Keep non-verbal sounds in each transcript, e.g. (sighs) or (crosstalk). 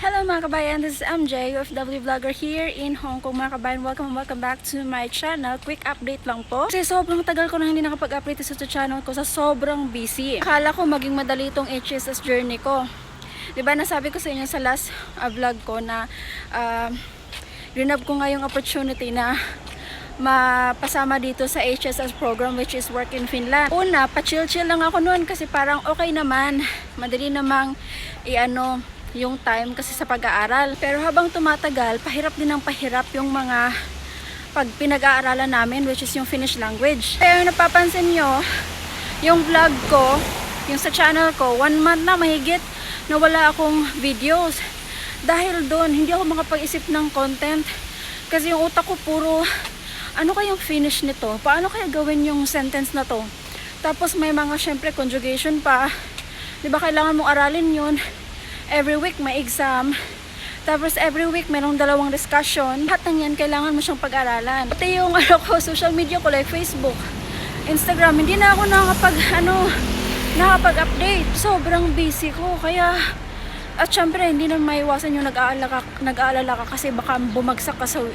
Hello mga kabayan, this is MJ, OFW vlogger here in Hong Kong mga kabayan. Welcome, welcome back to my channel. Quick update lang po. Kasi sobrang tagal ko na hindi nakapag-update sa channel ko sa sobrang busy. Akala ko maging madali itong HSS journey ko. Diba nasabi ko sa inyo sa last uh, vlog ko na uh, rinab ko nga yung opportunity na mapasama dito sa HSS program which is Work in Finland. Una, pa-chill-chill lang ako noon kasi parang okay naman. Madali namang i-ano yung time kasi sa pag-aaral. Pero habang tumatagal, pahirap din ang pahirap yung mga pag pinag-aaralan namin which is yung Finnish language. Kaya yung napapansin nyo, yung vlog ko, yung sa channel ko, one month na mahigit na wala akong videos. Dahil doon, hindi ako makapag-isip ng content. Kasi yung utak ko puro, ano kayang finish nito? Paano kaya gawin yung sentence na to? Tapos may mga syempre conjugation pa. 'Di ba kailangan mong aralin 'yun? Every week may exam. Tapos every week merong dalawang discussion. Lahat ng yan kailangan mo siyang pag-aralan. Pati yung (laughs) ano ko, social media ko like Facebook, Instagram, hindi na ako nakapag ano, nakapag-update. Sobrang busy ko. Kaya at syempre, hindi na maiwasan yung nag-aalala ka, nag-aalala ka kasi baka bumagsak ka sa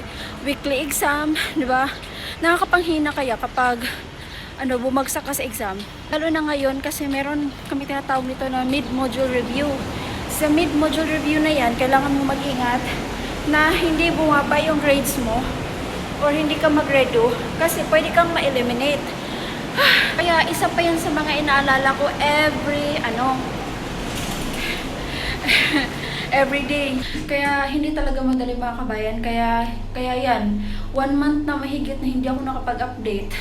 weekly exam, di ba? Nakakapanghina kaya kapag ano, bumagsak ka sa exam. Lalo na ngayon kasi meron kami tinatawag nito na mid-module review. Sa mid-module review na yan, kailangan mo mag-ingat na hindi bumaba yung grades mo or hindi ka mag-redo kasi pwede kang ma-eliminate. (sighs) Kaya isa pa yan sa mga inaalala ko every ano (laughs) every day. Kaya hindi talaga madali mga kabayan. Kaya, kaya yan, one month na mahigit na hindi ako nakapag-update.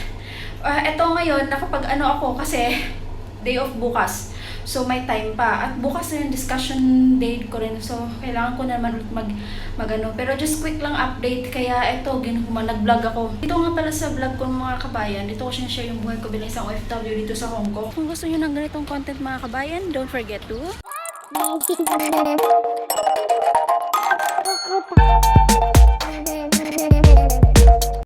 Ah, eto ngayon, nakapag ano ako kasi day of bukas. So may time pa. At bukas na yung discussion date ko rin. So kailangan ko naman ulit mag, mag ano. Pero just quick lang update. Kaya eto, ginuhuma, nag-vlog ako. Dito nga pala sa vlog ko mga kabayan. Dito ko sinashare yung buhay ko bilang isang OFW dito sa Hong Kong. Kung gusto nyo ng ganitong content mga kabayan, don't forget to